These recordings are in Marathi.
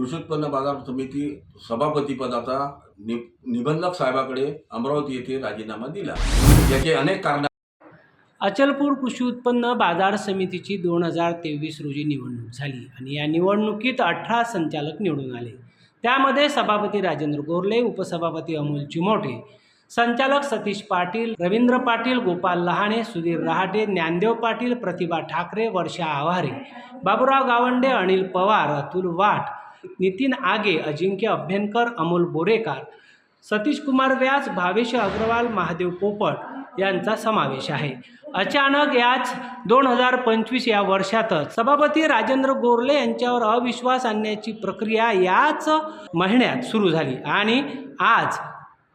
कृषी उत्पन्न बाजार समिती सभापतीपदाचा नि निबंधक साहेबाकडे अमरावती येथे राजीनामा दिला. याचे अनेक कारण अचलपूर कृषी उत्पन्न बाजार समितीची दोन हजार तेवीस रोजी निवडणूक झाली आणि या निवडणुकीत अठरा संचालक निवडून आले. त्यामध्ये सभापती राजेंद्र गोरले उपसभापती अमोल चिमोटे संचालक सतीश पाटील रवींद्र पाटील गोपाल लहाणे सुधीर रहाटे ज्ञानदेव पाटील प्रतिभा ठाकरे वर्षा आव्हारे बाबुराव गावंडे अनिल पवार अतुल वाट नितीन आगे अजिंक्य अभ्यंकर अमोल बोरेकर सतीश कुमार व्यास भावेश अग्रवाल महादेव पोपट यांचा समावेश आहे. अचानक याच दोन हजार पंचवीस या वर्षातच सभापती राजेंद्र गोरले यांच्यावर अविश्वास आणण्याची प्रक्रिया याच महिन्यात सुरू झाली आणि आज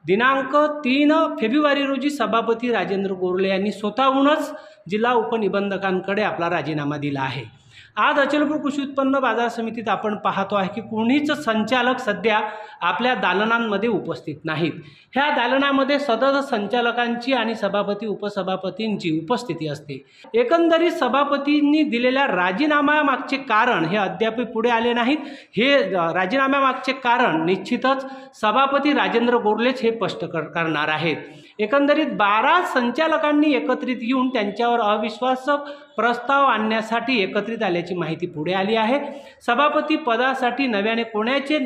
दिनांक तीन फेब्रुवारी रोजी सभापती राजेंद्र गोरले यांनी स्वतःहूनच जिल्हा उपनिबंधकांकडे आपला राजीनामा दिला आहे. आज अचलपूर कृषी उत्पन्न बाजार समितीत आपण पाहतो आहे की कोणीच संचालक सध्या आपल्या दालनांमध्ये उपस्थित नाहीत. ह्या दालनामध्ये सतत संचालकांची आणि सभापती उपसभापतींची उपस्थिती असते. एकंदरीत सभापतींनी दिलेल्या राजीनाम्यामागचे कारण हे अद्याप पुढे आले नाहीत. हे राजीनाम्यामागचे कारण निश्चितच सभापती राजेंद्र गोरलेच हे स्पष्ट कर करणार आहेत. एकंदरीत बारा संचालकांनी एकत्रित येऊन त्यांच्यावर अविश्वास प्रस्ताव आणण्यासाठी एकत्रित आल्याची माहिती पुढे आली आहे. सभापती पदासाठी नव्याने कोणाचे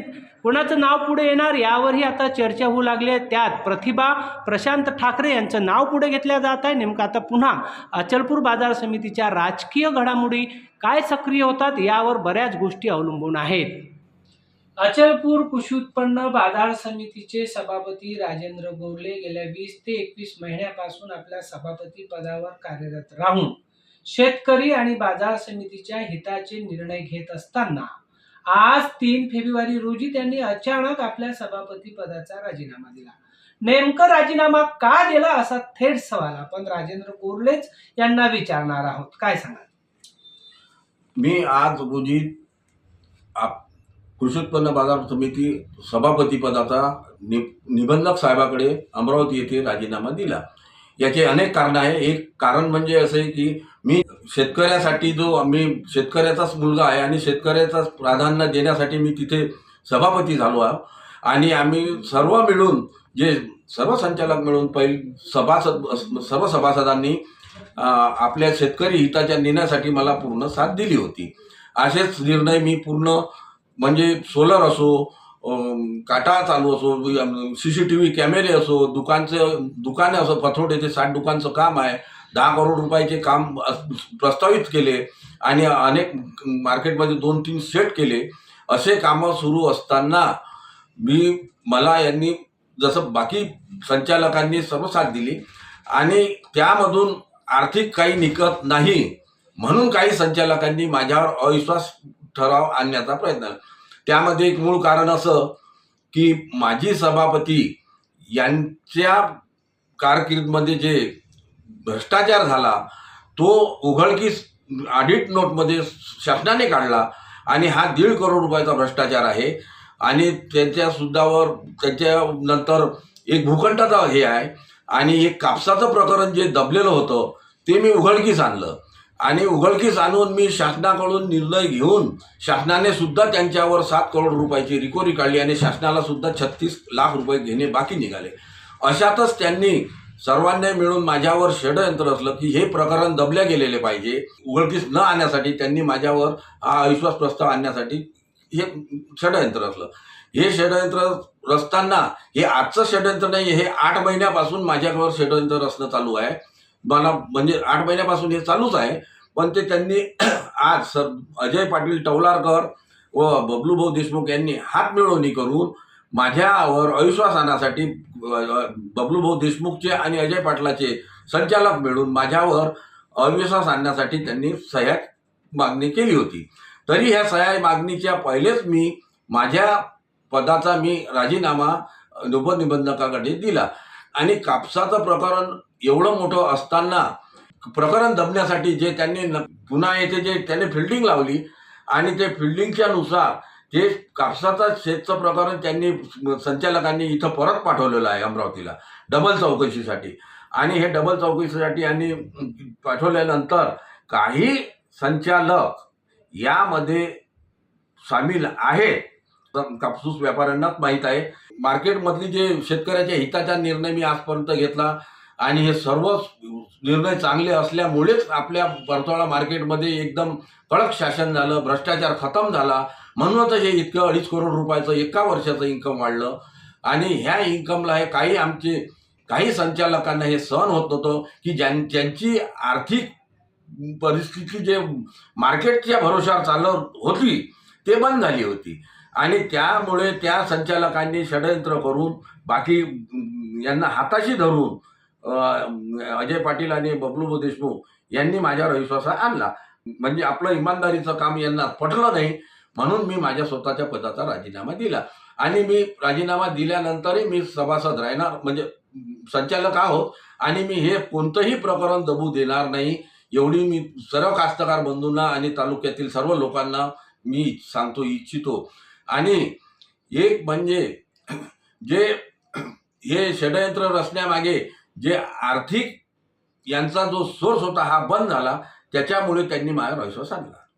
कोणाचं नाव पुढे येणार यावरही आता चर्चा होऊ लागली आहे. त्यात प्रतिभा प्रशांत ठाकरे यांचं नाव पुढे घेतलं जात आहे. नेमकं आता पुन्हा अचलपूर बाजार समितीच्या राजकीय घडामोडी काय सक्रिय होतात यावर बऱ्याच गोष्टी अवलंबून आहेत. अचलपूर कृषी उत्पन्न बाजार समितीचे सभापती राजेंद्र गोरले गेल्या वीस ते एकवीस महिन्यापासून आपल्या सभापती पदावर कार्यरत राहून शेतकरी आणि बाजार समितीच्या हिताचे निर्णय घेत असताना आज तीन फेब्रुवारी रोजी त्यांनी अचानक आपल्या सभापती पदाचा राजीनामा दिला. नेमकं राजीनामा का दिला असा थेट सवाल आपण राजेंद्र गोरलेच यांना विचारणार आहोत. काय सांगा मी आज रोजी आप कृषी उत्पन्न बाजार समिती सभापतीपदाचा नि निबंधक साहेबाकडे अमरावती येथे राजीनामा दिला. याचे अनेक कारणं आहे. एक कारण म्हणजे असं आहे की मी शेतकऱ्यासाठी जो मी शेतकऱ्याचाच मुलगा आहे आणि शेतकऱ्याचाच प्राधान्य देण्यासाठी मी तिथे सभापती झालो आहे. आणि आम्ही सर्व मिळून जे सर्व संचालक मिळून पहिले सभासद सर्व सभासदांनी आपल्या शेतकरी हिताच्या निर्णयासाठी मला पूर्ण साथ दिली होती. असेच निर्णय मी पूर्ण म्हणजे सोलर असो काटा चालू असो सी सी टी व्ही कॅमेरे असो दुकानचं दुकाने असो पथरोड्याचे साठ दुकानचं काम आहे. दहा करोड रुपयाचे काम अस- प्रस्तावित केले आणि अनेक मार्केटमध्ये दोन तीन सेट केले. असे कामं सुरू असताना मी मला यांनी जसं बाकी संचालकांनी सर्व साथ दिली आणि त्यामधून आर्थिक काही निकत नाही म्हणून काही संचालकांनी माझ्यावर अविश्वास ठराव आणण्याचा प्रयत्न त्यामध्ये एक मूळ कारण असं की माजी सभापती यांच्या कारकिर्दमध्ये जे भ्रष्टाचार झाला तो उघडकीस ऑडिट नोटमध्ये शासनाने काढला आणि हा दीड करोड रुपयाचा भ्रष्टाचार आहे आणि त्यांच्या सुद्धावर त्याच्यानंतर एक भूखंडाचा हे आहे आणि एक कापसाचं प्रकरण जे दबलेलं होतं ते मी उघडकीस आणलं. आणि उघडकीस आणून मी शासनाकडून निर्णय घेऊन शासनाने सुद्धा त्यांच्यावर सात करोड रुपयाची रिकव्हरी काढली आणि शासनाला सुद्धा छत्तीस लाख रुपये घेणे बाकी निघाले. अशातच त्यांनी सर्वांनी मिळून माझ्यावर षडयंत्र असलं की हे प्रकरण दबल्या गेलेले पाहिजे. उघडकीस न आणण्यासाठी त्यांनी माझ्यावर हा अविश्वास प्रस्ताव आणण्यासाठी हे षडयंत्र असलं हे षडयंत्र रचताना हे आजचं षडयंत्र नाही हे आठ महिन्यापासून माझ्यावर षडयंत्र रचणं चालू आहे. मला म्हणजे आठ महिन्यापासून हे चालूच आहे. पण ते त्यांनी आज सर अजय पाटील टवलारकर व बबलूभाऊ देशमुख यांनी हात मिळवणी करून माझ्यावर अविश्वास आणण्यासाठी बबलूभाऊ देशमुखचे आणि अजय पाटलाचे संचालक मिळून माझ्यावर अविश्वास आणण्यासाठी त्यांनी सह्या मागणी केली होती. तरी ह्या सह्या मागणीच्या पहिलेच मी माझ्या पदाचा मी राजीनामा उपनिबंधकाकडे दिला. आणि कापसाचं प्रकरण एवढं मोठं असताना प्रकरण दबण्यासाठी जे त्यांनी न- पुन्हा येथे जे त्यांनी फिल्डिंग लावली आणि ते फिल्डिंगच्या नुसार जे कापसाचा शेतचं प्रकरण त्यांनी संचालकांनी इथं परत पाठवलेलं आहे अमरावतीला डबल चौकशीसाठी. आणि हे डबल चौकशीसाठी यांनी पाठवल्यानंतर काही संचालक यामध्ये सामील आहेत. कापूस व्यापाऱ्यांनाच माहीत आहे. मार्केटमधली जे शेतकऱ्याच्या हिताचा निर्णय मी आजपर्यंत घेतला आणि हे सर्व निर्णय चांगले असल्यामुळेच आपल्या परतोळा मार्केटमध्ये एकदम कडक शासन झालं भ्रष्टाचार खतम झाला. म्हणूनच हे इतकं अडीच करोड रुपयाचं एका वर्षाचं इन्कम वाढलं. आणि ह्या इन्कमला हे काही आमचे काही संचालकांना हे सहन होत नव्हतं की ज्यां ज्यांची आर्थिक परिस्थिती जे मार्केटच्या भरोशावर चालत होती ते बंद झाली होती. आणि त्यामुळे त्या संचालकांनी षडयंत्र करून बाकी यांना हाताशी धरून अजय पाटील आणि बबलू देशमुख यांनी माझ्यावर विश्वास आणला. म्हणजे आपलं इमानदारीचं काम यांना पटलं नाही म्हणून मी माझ्या स्वतःच्या पदाचा राजीनामा दिला. आणि मी राजीनामा दिल्यानंतरही मी सभासद राहणार म्हणजे संचालक आहोत आणि मी हे कोणतंही प्रकरण दबू देणार नाही. एवढी मी सर्व कास्तकार बंधूंना आणि तालुक्यातील सर्व लोकांना मी सांगतो इच्छितो. आणि एक म्हणजे जे हे षडयंत्र रचण्यामागे जे आर्थिक यांचा जो सोर्स होता हा बंद झाला त्याच्यामुळे त्यांनी माझ्यावर विश्वास आणला.